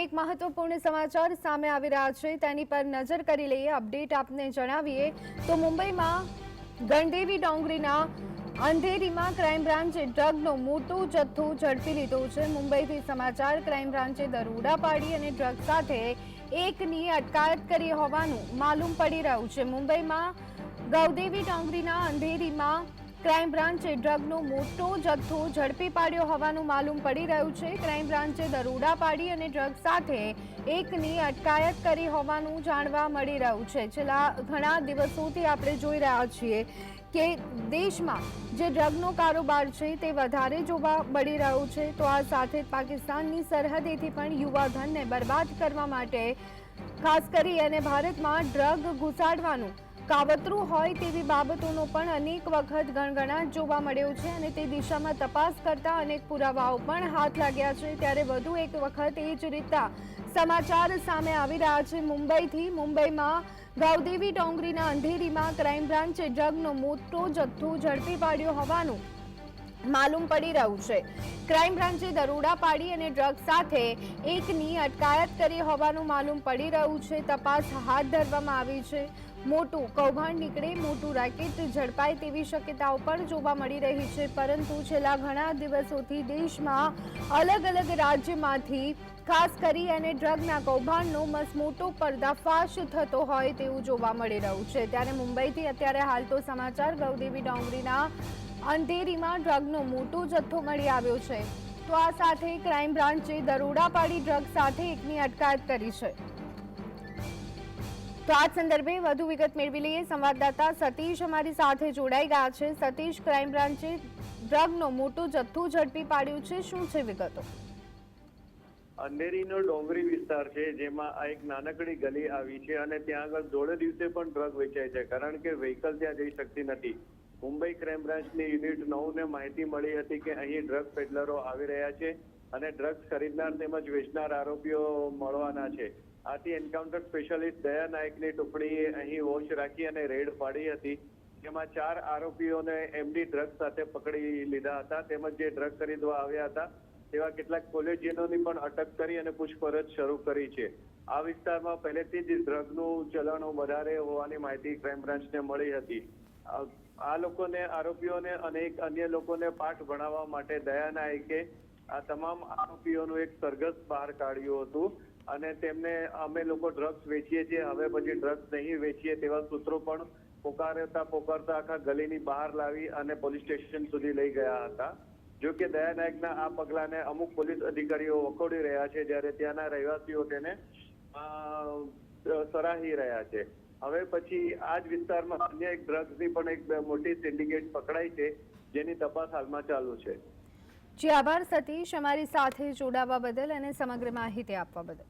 એક મહત્વપૂર્ણ સમાચાર સામે આવી રહ્યા છે. તેની પર નજર કરી લઈએ, અપડેટ આપને જણાવીએ તો મુંબઈમાં ગણદેવી ડોંગરીના અંધેરીમાં ક્રાઇમ બ્રાન્ચે ડ્રગનો મોટો જથ્થો ઝડપી લીધો છે. મુંબઈથી સમાચાર, ક્રાઇમ બ્રાન્ચે દરોડા પાડી અને ડ્રગ સાથે એકની અટકાયત કરી હોવાનું માલુમ પડી રહ્યું છે. મુંબઈમાં ગૌદેવી ડોંગરીના અંધેરીમાં ક્રાઇમ બ્રાન્ચે ડ્રગનો મોટો જથ્થો ઝડપી પાડ્યો હોવાનું માલુમ પડી રહ્યું છે. ક્રાઇમ બ્રાન્ચે દરોડા પાડી અને ડ્રગ સાથે એકની અટકાયત કરી હોવાનું જાણવા મળી રહ્યું છે. છેલ્લા ઘણા દિવસોથી આપણે જોઈ રહ્યા છીએ કે દેશમાં જે ડ્રગનો કારોબાર છે તે વધારે જોવા મળી રહ્યો છે. તો આ સાથે પાકિસ્તાનની સરહદેથી પણ યુવાધનને બરબાદ કરવા માટે ખાસ કરી અને ભારતમાં ડ્રગ ઘુસાડવાનું કાવતરું હોય તેવી બાબતોનો પણ અનેક વખત ગણગણાટ જોવા મળ્યો છે અને તે દિશામાં તપાસ કરતા અનેક પુરાવાઓ પણ હાથ લાગ્યા છે. ત્યારે વધુ એક વખત એ જ રીતના સમાચાર સામે આવી રહ્યા છે. મુંબઈથી મુંબઈમાં ગાવદેવી ડોંગરીના અંધેરીમાં ક્રાઇમ બ્રાન્ચે ડ્રગનો મોટો જથ્થો ઝડપી પાડ્યો હોવાનું માલુમ પડી રહ્યું છે. ક્રાઇમ બ્રાન્ચે દરોડા પાડી અને ડ્રગ સાથે એકની અટકાયત કરી હોવાનું માલુમ પડી રહ્યું છે. તપાસ હાથ ધરવામાં આવી છે. મોટું કૌભાંડ નીકળે, મોટું રેકેટ ઝડપાય તેવી શક્યતાઓ પણ જોવા મળી રહી છે. પરંતુ છેલ્લા ઘણા દિવસોથી દેશમાં અલગ અલગ રાજ્યમાંથી, ખાસ કરી અને ડ્રગના કૌભાંડનો મસમોટો પર્દાફાશ થતો હોય તેવું જોવા મળી રહ્યું છે. ત્યારે મુંબઈથી અત્યારે હાલ તો સમાચાર, ગૌદેવી ડોંગરીના અંધેરીમાં ડ્રગનો મોટો જથ્થો મળી આવ્યો છે. તો આ સાથે ક્રાઇમ બ્રાન્ચે દરોડા પાડી ડ્રગ સાથે એકની અટકાયત કરી છે. તો આ સંદર્ભે વધુ વિગત મેળવી લઈએ. સંવાદદાતા સતીશ અમારી સાથે જોડાઈ ગયા છે. સતીશ, ક્રાઇમ બ્રાન્ચે ડ્રગનો મોટો જથ્થો ઝડપી પાડ્યું છે. શું છે વિગતો? અંધેરીનો ડોંગરી વિસ્તાર છે, જેમાં આ એક નાનકડી ગલી આવી છે અને ત્યાં આગળ જોડે દિવસે પણ ડ્રગ વેચાય છે. કારણ કે વ્હીકલ ત્યાં જઈ શકતી નથી. મુંબઈ ક્રાઇમ બ્રાન્ચની યુનિટ નવને માહિતી મળી હતી કે અહીં ડ્રગ પેડલરો આવી રહ્યા છે અને ડ્રગ્સ ખરીદનાર તેમજ વેચનાર આરોપીઓ મળવાના છે. આથી એન્કાઉન્ટર સ્પેશિયાલિસ્ટ દયા નાયકની ટુકડીએ અહીં વોચ રાખી અને રેડ પાડી હતી. જેમાં ચાર આરોપીઓને એમડી ડ્રગ સાથે પકડી લીધા હતા, તેમજ જે ડ્રગ ખરીદવા આવ્યા હતા, તેવા કેટલાક કોલેજિયનોની પણ અટક કરી અને પૂછપરછ શરૂ કરી છે. આ વિસ્તારમાં પહેલેથી જ ડ્રગનું ચલણ વધારે હોવાની માહિતી ક્રાઇમ બ્રાન્ચને મળી હતી. આ- લોકોને, આરોપીઓને અને એક અન્ય લોકોને પાઠ ભણાવવા માટે દયા નાયકે આ તમામ આરોપીઓનું એક સરઘસ બહાર કાઢ્યું હતું. અને તેમને અમે લોકો ડ્રગ્સ વેચીએ છીએ. હવે પછી ડ્રગ્સ નહીં વેચીએ તેવા સૂત્રો પણ પોકારતા પોકારતા આખા ગલીની બહાર લાવી અને પોલીસ સ્ટેશન સુધી લઈ ગયા હતા. જો કે દયા નાયકના આ પગલાને અમુક પોલીસ અધિકારીઓ વખોડી રહ્યા છે, જ્યારે ત્યાંના રહેવાસીઓ તેને સરાહી રહ્યા છે. હવે પછી આ જ વિસ્તારમાં અન્ય એક ડ્રગ્સની પણ એક મોટી સિન્ડિકેટ પકડાઈ છે, જેની તપાસ હાલમાં ચાલુ છે. જી આભાર સતીશ. અમારી સાથે જોડાવા બદલ અને સમગ્ર માહિતી આપવા બદલ.